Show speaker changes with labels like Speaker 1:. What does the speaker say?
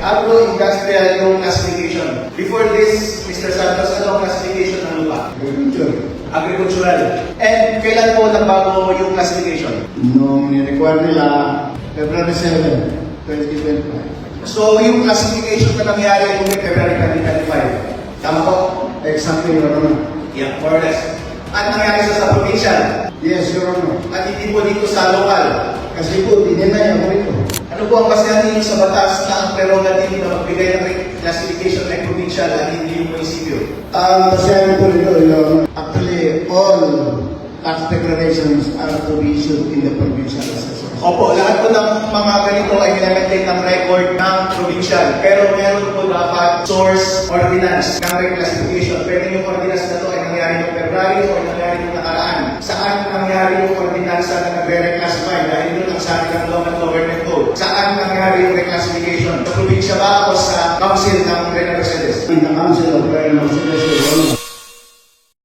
Speaker 1: agro-industrial yung classification. Before this, Mr. Santos, ano ang classification ng lupa?
Speaker 2: Agriculture.
Speaker 1: Agricultural. And kailan po nagbago yung classification?
Speaker 2: Nung ni-require nila, February 7, 2025.
Speaker 1: So, yung classification na nangyari noong February 2025, tama po?
Speaker 2: Exactly, Your Honor.
Speaker 1: Yeah, more or less. At nangyari sa sa provincial,
Speaker 2: Yes, Your Honor.
Speaker 1: at hindi po dito sa local.
Speaker 2: Kasi po,
Speaker 1: po ang basehan ninyo sa batas na ang prerogative na magbigay ng classification ay provincial at hindi yung munisipyo?
Speaker 2: Ang basehan po Your Honor. Actually, all tax declarations are to be issued in the provincial assessment.
Speaker 1: Opo, lahat po ng mga ganito ay minamaintain ng record ng provincial. Pero meron po dapat source ordinance ng reclassification. Pero yung ordinance na to ay nangyari noong February o nangyari noong nakaraan. Saan nangyari yung ordinance na nag-reclassify? Dahil yun ang sabi ng law and yung reclassification? Sa probinsya ba o sa council ng Reina Mercedes?
Speaker 2: In the Council of Royal Mercedes